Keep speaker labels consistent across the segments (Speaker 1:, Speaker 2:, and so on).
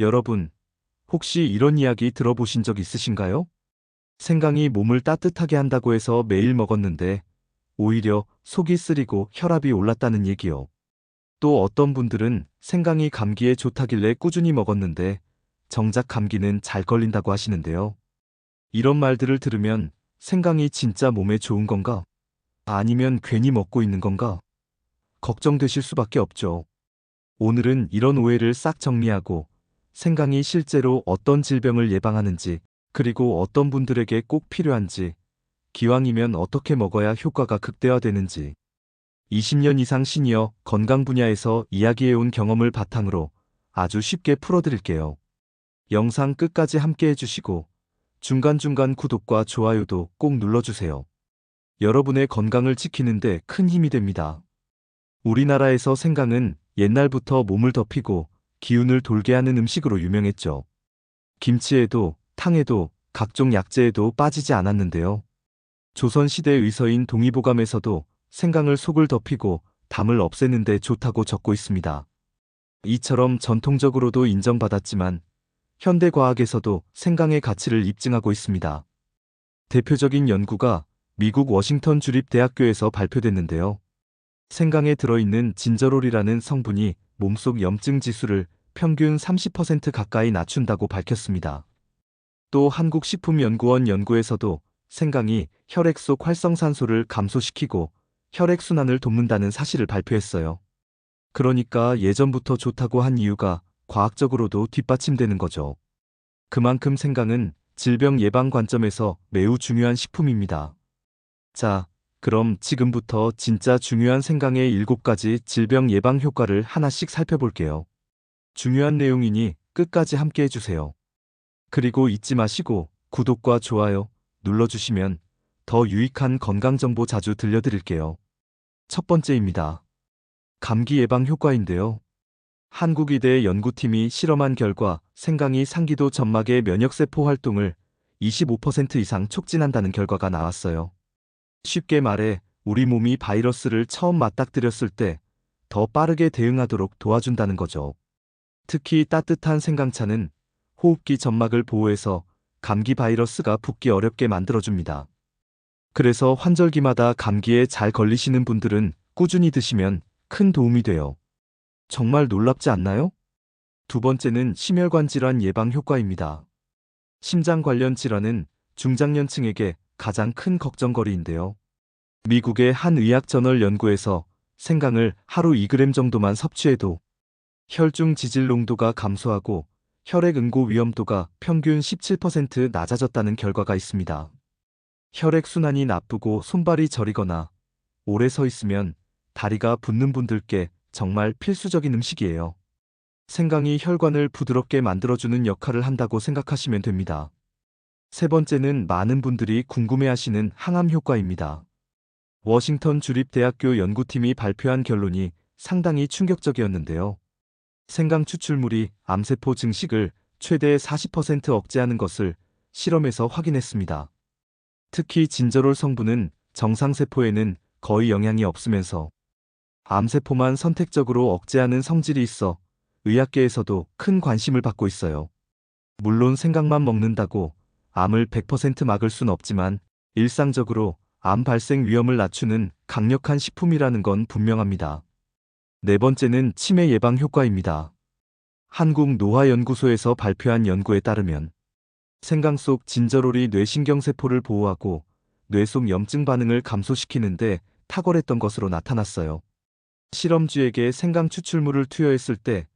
Speaker 1: 여러분, 혹시 이런 이야기 들어보신 적 있으신가요? 생강이 몸을 따뜻하게 한다고 해서 매일 먹었는데 오히려 속이 쓰리고 혈압이 올랐다는 얘기요. 또 어떤 분들은 생강이 감기에 좋다길래 꾸준히 먹었는데 정작 감기는 잘 걸린다고 하시는데요. 이런 말들을 들으면 생강이 진짜 몸에 좋은 건가? 아니면 괜히 먹고 있는 건가? 걱정되실 수밖에 없죠. 오늘은 이런 오해를 싹 정리하고 생강이 실제로 어떤 질병을 예방하는지 그리고 어떤 분들에게 꼭 필요한지 기왕이면 어떻게 먹어야 효과가 극대화되는지 20년 이상 시니어 건강 분야에서 이야기해온 경험을 바탕으로 아주 쉽게 풀어드릴게요. 영상 끝까지 함께 해주시고 중간중간 구독과 좋아요도 꼭 눌러주세요. 여러분의 건강을 지키는데 큰 힘이 됩니다. 우리나라에서 생강은 옛날부터 몸을 덮이고 기운을 돌게 하는 음식으로 유명했죠. 김치에도 탕에도 각종 약재에도 빠지지 않았는데요. 조선시대 의서인 동의보감에서도 생강을 속을 덮이고 담을 없애는데 좋다고 적고 있습니다. 이처럼 전통적으로도 인정받았지만 현대과학에서도 생강의 가치를 입증하고 있습니다. 대표적인 연구가 미국 워싱턴 주립대학교에서 발표됐는데요. 생강에 들어있는 진저롤이라는 성분이 몸속 염증 지수를 평균 30% 가까이 낮춘다고 밝혔습니다. 또 한국식품연구원 연구에서도 생강이 혈액 속 활성산소를 감소시키고 혈액순환을 돕는다는 사실을 발표했어요. 그러니까 예전부터 좋다고 한 이유가 과학적으로도 뒷받침되는 거죠. 그만큼 생강은 질병 예방 관점에서 매우 중요한 식품입니다. 자, 그럼 지금부터 진짜 중요한 생강의 7가지 질병 예방 효과를 하나씩 살펴볼게요. 중요한 내용이니 끝까지 함께 해주세요. 그리고 잊지 마시고 구독과 좋아요 눌러주시면 더 유익한 건강정보 자주 들려드릴게요. 첫 번째입니다. 감기 예방 효과인데요. 한국의대 연구팀이 실험한 결과 생강이 상기도 점막의 면역세포 활동을 25% 이상 촉진한다는 결과가 나왔어요. 쉽게 말해 우리 몸이 바이러스를 처음 맞닥뜨렸을 때 더 빠르게 대응하도록 도와준다는 거죠. 특히 따뜻한 생강차는 호흡기 점막을 보호해서 감기 바이러스가 붙기 어렵게 만들어줍니다. 그래서 환절기마다 감기에 잘 걸리시는 분들은 꾸준히 드시면 큰 도움이 돼요. 정말 놀랍지 않나요? 두 번째는 심혈관 질환 예방 효과입니다. 심장 관련 질환은 중장년층에게 가장 큰 걱정거리인데요. 미국의 한 의학 저널 연구에서 생강을 하루 2g 정도만 섭취해도 혈중 지질 농도가 감소하고 혈액 응고 위험도가 평균 17% 낮아졌다는 결과가 있습니다. 혈액 순환이 나쁘고 손발이 저리거나 오래 서 있으면 다리가 붓는 분들께 정말 필수적인 음식이에요. 생강이 혈관을 부드럽게 만들어주는 역할을 한다고 생각하시면 됩니다. 세 번째는 많은 분들이 궁금해하시는 항암 효과입니다. 워싱턴 주립대학교 연구팀이 발표한 결론이 상당히 충격적이었는데요. 생강 추출물이 암세포 증식을 최대 40% 억제하는 것을 실험에서 확인했습니다. 특히 진저롤 성분은 정상세포에는 거의 영향이 없으면서 암세포만 선택적으로 억제하는 성질이 있어 의학계에서도 큰 관심을 받고 있어요. 물론 생강만 먹는다고 암을 100% 막을 순 없지만 일상적으로 암 발생 위험을 낮추는 강력한 식품이라는 건 분명합니다. 네 번째는 치매 예방 효과입니다. 한국노화연구소에서 발표한 연구에 따르면 생강 속 진저롤이 뇌신경세포를 보호하고 뇌 속 염증 반응을 감소시키는데 탁월했던 것으로 나타났어요. 실험주에게 생강 추출물을 투여했을 때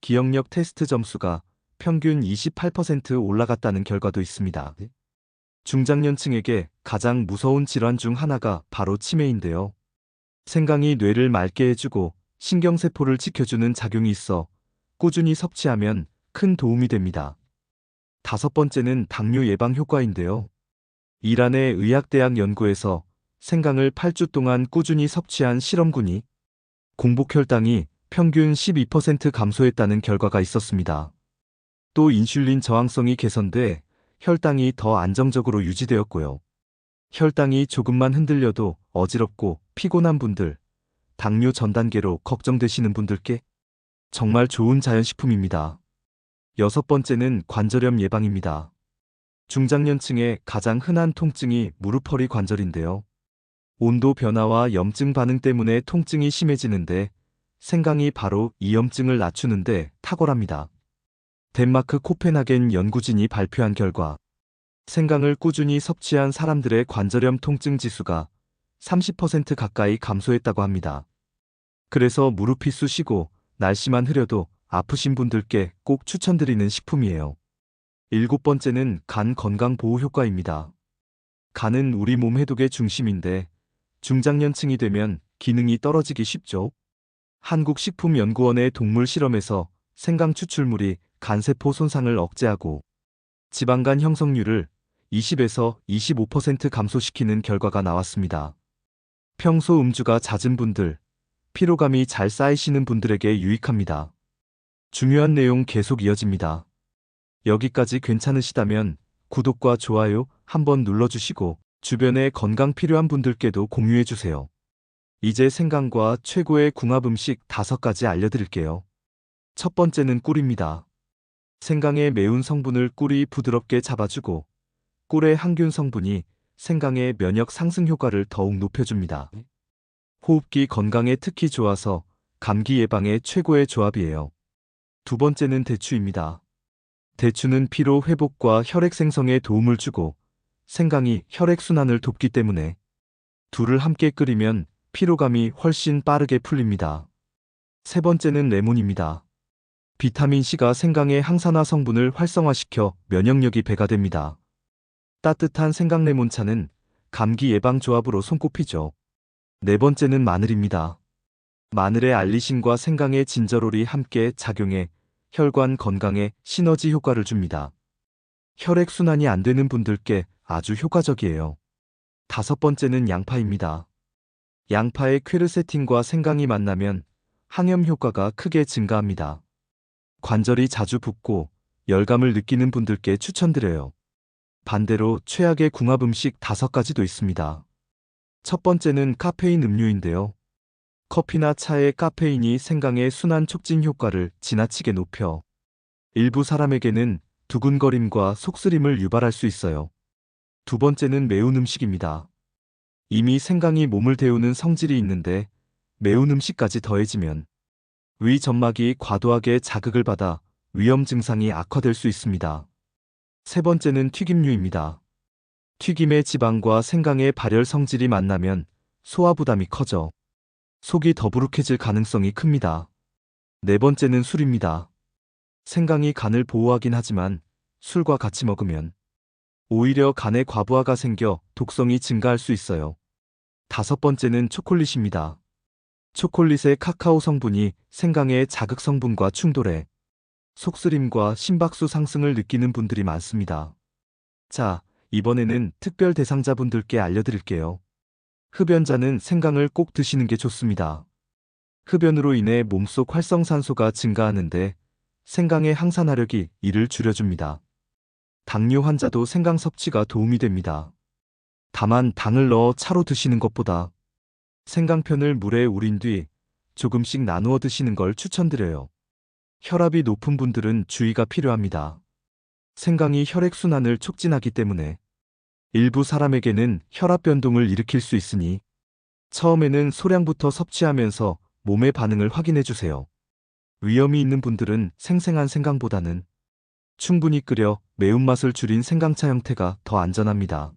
Speaker 1: 기억력 테스트 점수가 평균 28% 올라갔다는 결과도 있습니다. 중장년층에게 가장 무서운 질환 중 하나가 바로 치매인데요. 생강이 뇌를 맑게 해주고 신경세포를 지켜주는 작용이 있어 꾸준히 섭취하면 큰 도움이 됩니다. 다섯 번째는 당뇨 예방 효과인데요. 이란의 의학대학 연구에서 생강을 8주 동안 꾸준히 섭취한 실험군이 공복 혈당이 평균 12% 감소했다는 결과가 있었습니다. 또 인슐린 저항성이 개선돼 혈당이 더 안정적으로 유지되었고요. 혈당이 조금만 흔들려도 어지럽고 피곤한 분들, 당뇨 전 단계로 걱정되시는 분들께 정말 좋은 자연식품입니다. 여섯 번째는 관절염 예방입니다. 중장년층의 가장 흔한 통증이 무릎허리 관절인데요. 온도 변화와 염증 반응 때문에 통증이 심해지는데 생강이 바로 이 염증을 낮추는데 탁월합니다. 덴마크 코펜하겐 연구진이 발표한 결과 생강을 꾸준히 섭취한 사람들의 관절염 통증 지수가 30% 가까이 감소했다고 합니다. 그래서 무릎이 쑤시고 날씨만 흐려도 아프신 분들께 꼭 추천드리는 식품이에요. 일곱 번째는 간 건강 보호 효과입니다. 간은 우리 몸 해독의 중심인데 중장년층이 되면 기능이 떨어지기 쉽죠. 한국식품연구원의 동물 실험에서 생강 추출물이 간세포 손상을 억제하고 지방간 형성률을 20에서 25% 감소시키는 결과가 나왔습니다. 평소 음주가 잦은 분들, 피로감이 잘 쌓이시는 분들에게 유익합니다. 중요한 내용 계속 이어집니다. 여기까지 괜찮으시다면 구독과 좋아요 한번 눌러주시고 주변에 건강 필요한 분들께도 공유해주세요. 이제 생강과 최고의 궁합 음식 다섯 가지 알려드릴게요. 첫 번째는 꿀입니다. 생강의 매운 성분을 꿀이 부드럽게 잡아주고 꿀의 항균 성분이 생강의 면역 상승 효과를 더욱 높여줍니다. 호흡기 건강에 특히 좋아서 감기 예방에 최고의 조합이에요. 두 번째는 대추입니다. 대추는 피로 회복과 혈액 생성에 도움을 주고 생강이 혈액 순환을 돕기 때문에 둘을 함께 끓이면 피로감이 훨씬 빠르게 풀립니다. 세 번째는 레몬입니다. 비타민C가 생강의 항산화 성분을 활성화시켜 면역력이 배가 됩니다. 따뜻한 생강 레몬차는 감기 예방 조합으로 손꼽히죠. 네 번째는 마늘입니다. 마늘의 알리신과 생강의 진저롤이 함께 작용해 혈관 건강에 시너지 효과를 줍니다. 혈액 순환이 안 되는 분들께 아주 효과적이에요. 다섯 번째는 양파입니다. 양파의 퀘르세틴과 생강이 만나면 항염 효과가 크게 증가합니다. 관절이 자주 붓고 열감을 느끼는 분들께 추천드려요. 반대로 최악의 궁합 음식 다섯 가지도 있습니다. 첫 번째는 카페인 음료인데요. 커피나 차의 카페인이 생강의 순환 촉진 효과를 지나치게 높여 일부 사람에게는 두근거림과 속쓰림을 유발할 수 있어요. 두 번째는 매운 음식입니다. 이미 생강이 몸을 데우는 성질이 있는데 매운 음식까지 더해지면 위 점막이 과도하게 자극을 받아 위험 증상이 악화될 수 있습니다. 세 번째는 튀김류입니다. 튀김의 지방과 생강의 발열 성질이 만나면 소화 부담이 커져 속이 더부룩해질 가능성이 큽니다. 네 번째는 술입니다. 생강이 간을 보호하긴 하지만 술과 같이 먹으면 오히려 간에 과부하가 생겨 독성이 증가할 수 있어요. 다섯 번째는 초콜릿입니다. 초콜릿의 카카오 성분이 생강의 자극 성분과 충돌해 속쓰림과 심박수 상승을 느끼는 분들이 많습니다. 자, 이번에는 특별 대상자분들께 알려드릴게요. 흡연자는 생강을 꼭 드시는 게 좋습니다. 흡연으로 인해 몸속 활성산소가 증가하는데 생강의 항산화력이 이를 줄여줍니다. 당뇨 환자도 생강 섭취가 도움이 됩니다. 다만 당을 넣어 차로 드시는 것보다 생강편을 물에 우린 뒤 조금씩 나누어 드시는 걸 추천드려요. 혈압이 높은 분들은 주의가 필요합니다. 생강이 혈액순환을 촉진하기 때문에 일부 사람에게는 혈압 변동을 일으킬 수 있으니 처음에는 소량부터 섭취하면서 몸의 반응을 확인해 주세요. 위험이 있는 분들은 생생한 생강보다는 충분히 끓여 매운맛을 줄인 생강차 형태가 더 안전합니다.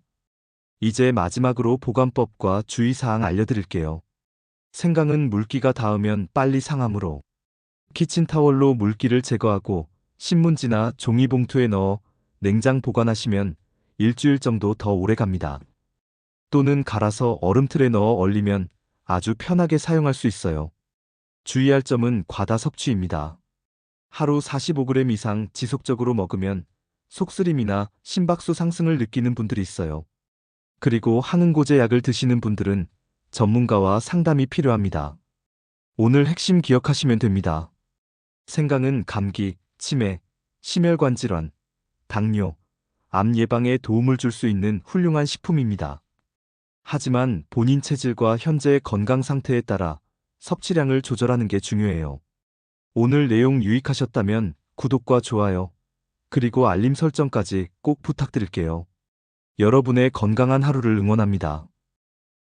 Speaker 1: 이제 마지막으로 보관법과 주의사항 알려드릴게요. 생강은 물기가 닿으면 빨리 상하므로 키친타월로 물기를 제거하고 신문지나 종이봉투에 넣어 냉장 보관하시면 일주일 정도 더 오래 갑니다. 또는 갈아서 얼음틀에 넣어 얼리면 아주 편하게 사용할 수 있어요. 주의할 점은 과다 섭취입니다. 하루 45g 이상 지속적으로 먹으면 속쓰림이나 심박수 상승을 느끼는 분들이 있어요. 그리고 항응고제 약을 드시는 분들은 전문가와 상담이 필요합니다. 오늘 핵심 기억하시면 됩니다. 생강은 감기, 치매, 심혈관 질환, 당뇨, 암 예방에 도움을 줄 수 있는 훌륭한 식품입니다. 하지만 본인 체질과 현재의 건강 상태에 따라 섭취량을 조절하는 게 중요해요. 오늘 내용 유익하셨다면 구독과 좋아요, 그리고 알림 설정까지 꼭 부탁드릴게요. 여러분의 건강한 하루를 응원합니다.